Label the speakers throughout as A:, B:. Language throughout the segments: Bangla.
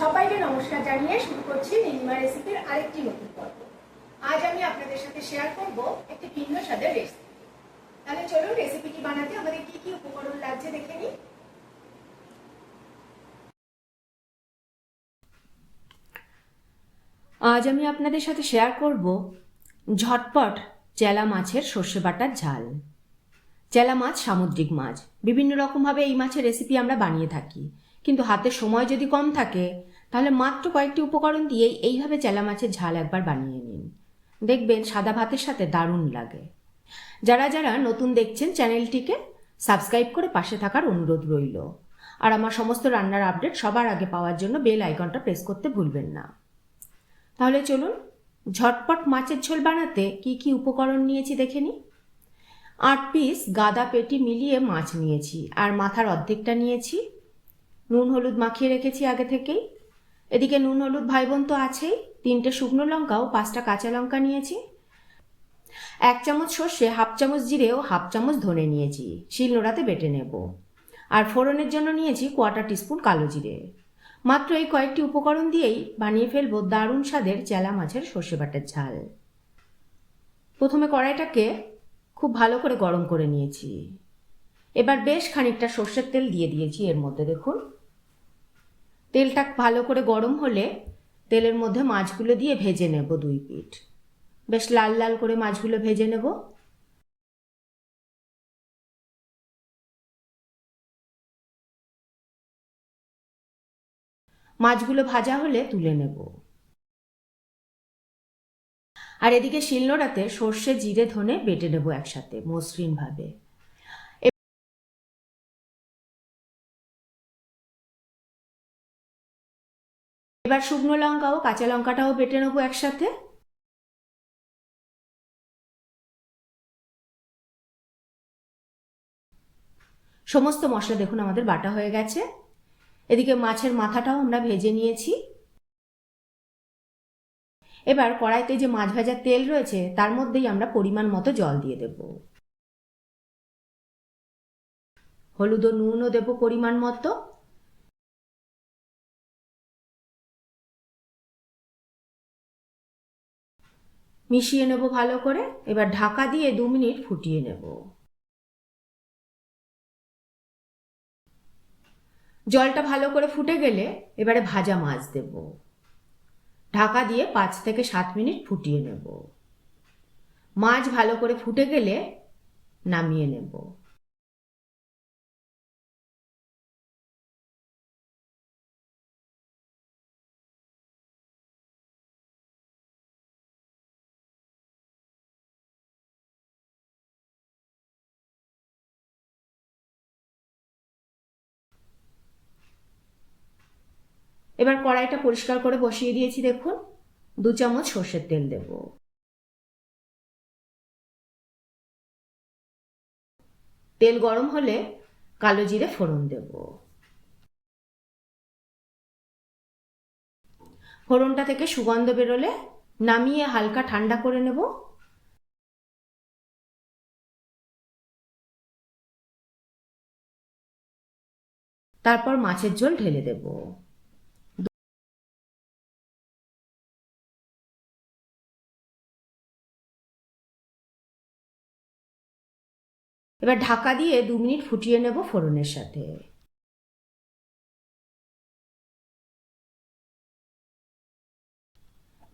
A: সবাইকে নমস্কার জানিয়ে শুরু করছি নীলিমা রেসিপির আরেকটি নতুন পর্ব। আজ আমি আপনাদের সাথে শেয়ার করব একটি ভিন্ন স্বাদের রেসিপি তাহলে চলুন রেসিপিটি বানাতে আমাদের কি কি উপকরণ লাগছে দেখে নিই।
B: আজ আমি আপনাদের সাথে শেয়ার করব ঝটপট চেলা মাছের সর্ষে বাটার ঝাল। চেলা মাছ সামুদ্রিক মাছ। বিভিন্ন রকমভাবে এই মাছের রেসিপি আমরা বানিয়ে থাকি। কিন্তু হাতে সময় যদি কম থাকে, তাহলে মাত্র কয়েকটি উপকরণ দিয়েই এইভাবে চেলা মাছের ঝাল একবার বানিয়ে নিন। দেখবেন সাদা ভাতের সাথে দারুণ লাগে। যারা যারা নতুন দেখছেন চ্যানেলটিকে, সাবস্ক্রাইব করে পাশে থাকার অনুরোধ রইল। আর আমার সমস্ত রান্নার আপডেট সবার আগে পাওয়ার জন্য বেল আইকনটা প্রেস করতে ভুলবেন না। তাহলে চলুন, ঝটপট মাছের ঝোল বানাতে কি কি উপকরণ নিয়েছি দেখে নিই। আট পিস গাদা পেটি মিলিয়ে মাছ নিয়েছি, আর মাথার অর্ধেকটা নিয়েছি। নুন হলুদ মাখিয়ে রেখেছি আগে থেকেই। এদিকে নুন হলুদ ভাই বোন তো আছেই। তিনটে শুকনো লঙ্কা ও পাঁচটা কাঁচা লঙ্কা নিয়েছি। এক চামচ সর্ষে, হাফ চামচ জিরে ও হাফ চামচ ধনে নিয়েছি। শিল নোড়াতে বেটে নেব। আর ফোড়নের জন্য নিয়েছি কোয়াটার টিস্পুন কালো জিরে। মাত্র এই কয়েকটি উপকরণ দিয়েই বানিয়ে ফেলব দারুণ স্বাদের চেলা মাছের সর্ষে বাটার ঝাল। প্রথমে কড়াইটাকে খুব ভালো করে গরম করে নিয়েছি। এবার বেশ খানিকটা সর্ষের তেল দিয়ে দিয়েছি এর মধ্যে, দেখুন। তেলটা ভালো করে গরম হলে তেলের মধ্যে মাছগুলো দিয়ে ভেজে নেব দুই পিঠ। বেশ লাল লাল করে মাছগুলো ভেজে নেব। মাছগুলো ভাজা হলে তুলে নেব। আর এদিকে শিলনোড়াতে সর্ষে, জিরে, ধনে বেটে নেব একসাথে মসৃণভাবে। এবার শুকনো লঙ্কা ও কাঁচা লঙ্কাটাও বেটে নেব একসাথে। সমস্ত মশলা দেখুন, আমাদের বাটা হয়ে গেছে। এদিকে মাছের মাথাটাও আমরা ভেজে নিয়েছি। এবার কড়াইতে যে মাছ ভাজার তেল রয়েছে, তার মধ্যেই আমরা পরিমাণ মতো জল দিয়ে দেব। হলুদ ও নুনও দেব পরিমাণ মতো। মিশিয়ে নেব ভালো করে। এবার ঢাকা দিয়ে দু মিনিট ফুটিয়ে নেব। জলটা ভালো করে ফুটে গেলে এবারে ভাজা মাছ দেব। ঢাকা দিয়ে পাঁচ থেকে সাত মিনিট ফুটিয়ে নেব। মাছ ভালো করে ফুটে গেলে নামিয়ে নেব। এবার কড়াইটা পরিষ্কার করে বসিয়ে দিয়েছি, দেখুন। দু চামচ সর্ষের তেল দেব। তেল গরম হলে কালো জিরে ফোড়ন দেব। ফোড়নটা থেকে সুগন্ধ বেরোলে নামিয়ে হালকা ঠান্ডা করে নেব। তারপর মাছের ঝোল ঢেলে দেবো। এবার ঢাকা দিয়ে দু মিনিট ফুটিয়ে নেব ফোড়নের সাথে।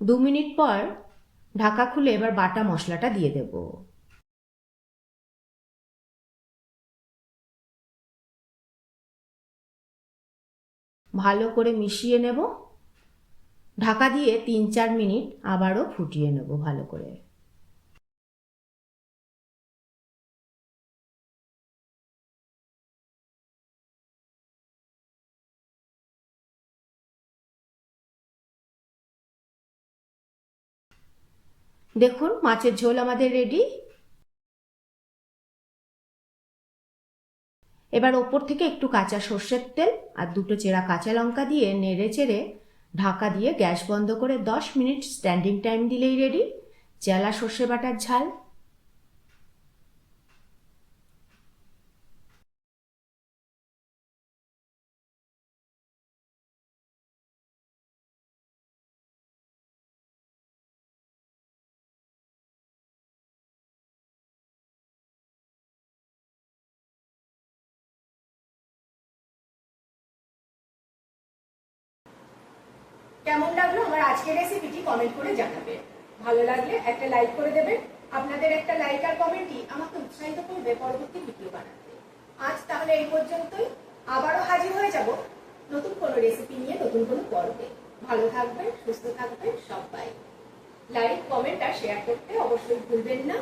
B: দু মিনিট পর ঢাকা খুলে এবার বাটা মশলাটা দিয়ে দেব। ভালো করে মিশিয়ে নেব। ঢাকা দিয়ে তিন চার মিনিট আবারও ফুটিয়ে নেব ভালো করে। দেখুন, মাছের ঝোল আমাদের রেডি এবার ওপর থেকে একটু কাঁচা সর্ষের তেল আর দুটো চেরা কাঁচা লঙ্কা দিয়ে নেড়ে চেড়ে ঢাকা দিয়ে গ্যাস বন্ধ করে দশ মিনিট স্ট্যান্ডিং টাইম দিলেই রেডি চেলা সর্ষে বাটার ঝাল।
A: কেমন লাগল? আমার আজকের রেসিপিটি কমেন্ট করে জানাবেন ভালো লাগলে একটা লাইক করে দেবেন। আপনাদের একটা লাইক আর কমেন্টই আমাকে উৎসাহিত করবে পরবর্তী ভিডিও বানাতে। আজ তাহলে এই পর্যন্তই। আবারও হাজির হয়ে যাব নতুন কোনো রেসিপি নিয়ে, নতুন কোনো পর্বে। ভালো থাকবেন, সুস্থ থাকবেন সবাই। লাইক কমেন্ট আর শেয়ার করতে অবশ্যই ভুলবেন না।